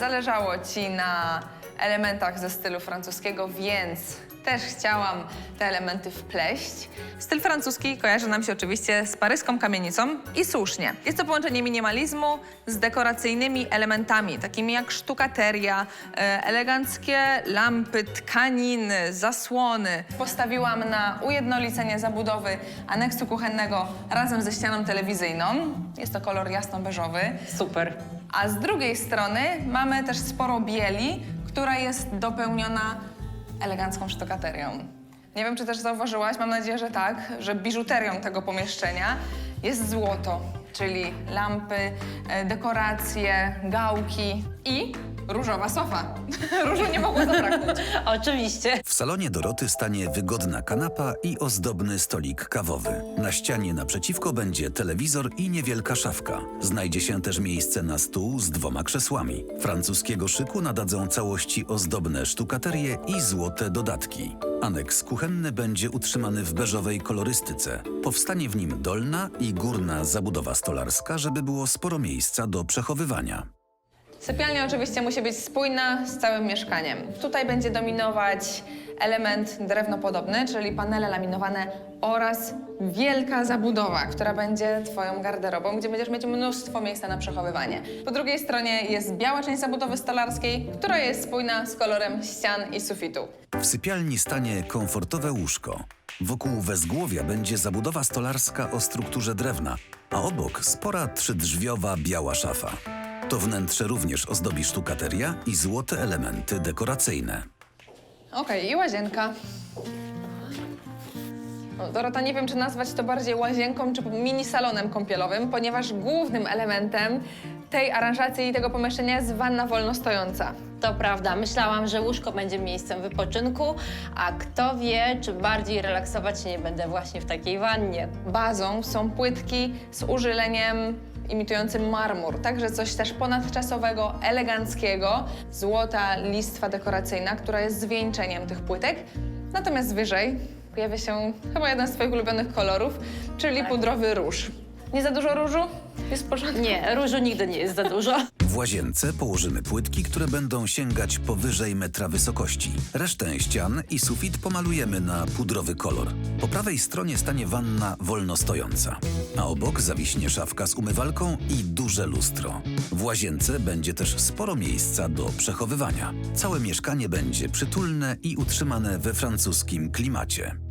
Zależało ci na elementach ze stylu francuskiego, więc też chciałam te elementy wpleść. Styl francuski kojarzy nam się oczywiście z paryską kamienicą i słusznie. Jest to połączenie minimalizmu z dekoracyjnymi elementami, takimi jak sztukateria, e, eleganckie lampy, tkaniny, zasłony. Postawiłam na ujednolicenie zabudowy aneksu kuchennego razem ze ścianą telewizyjną. Jest to kolor jasno-beżowy. Super. A z drugiej strony mamy też sporo bieli, która jest dopełniona elegancką sztukaterią. Nie wiem, czy też zauważyłaś, mam nadzieję, że tak, że biżuterią tego pomieszczenia jest złoto, czyli lampy, e, dekoracje, gałki i różowa sofa. Różu nie mogło zabraknąć. Oczywiście. W salonie Doroty stanie wygodna kanapa i ozdobny stolik kawowy. Na ścianie naprzeciwko będzie telewizor i niewielka szafka. Znajdzie się też miejsce na stół z dwoma krzesłami. Francuskiego szyku nadadzą całości ozdobne sztukaterie i złote dodatki. Aneks kuchenny będzie utrzymany w beżowej kolorystyce. Powstanie w nim dolna i górna zabudowa stolarska, żeby było sporo miejsca do przechowywania. Sypialnia oczywiście musi być spójna z całym mieszkaniem. Tutaj będzie dominować element drewnopodobny, czyli panele laminowane oraz wielka zabudowa, która będzie Twoją garderobą, gdzie będziesz mieć mnóstwo miejsca na przechowywanie. Po drugiej stronie jest biała część zabudowy stolarskiej, która jest spójna z kolorem ścian i sufitu. W sypialni stanie komfortowe łóżko. Wokół wezgłowia będzie zabudowa stolarska o strukturze drewna, a obok spora trzydrzwiowa biała szafa. To wnętrze również ozdobi sztukateria i złote elementy dekoracyjne. Okej, i łazienka. No, Dorota, nie wiem, czy nazwać to bardziej łazienką, czy mini salonem kąpielowym, ponieważ głównym elementem tej aranżacji i tego pomieszczenia jest wanna wolno stojąca. To prawda. Myślałam, że łóżko będzie miejscem wypoczynku, a kto wie, czy bardziej relaksować się nie będę właśnie w takiej wannie. Bazą są płytki z użyleniem imitującym marmur, także coś też ponadczasowego, eleganckiego. Złota listwa dekoracyjna, która jest zwieńczeniem tych płytek. Natomiast wyżej pojawia się chyba jeden z Twoich ulubionych kolorów, czyli pudrowy róż. Nie za dużo różu? Jest w porządku? Nie, różu nigdy nie jest za dużo. W łazience położymy płytki, które będą sięgać powyżej metra wysokości. Resztę ścian i sufit pomalujemy na pudrowy kolor. Po prawej stronie stanie wanna wolno stojąca, a obok zawiśnie szafka z umywalką i duże lustro. W łazience będzie też sporo miejsca do przechowywania. Całe mieszkanie będzie przytulne i utrzymane we francuskim klimacie.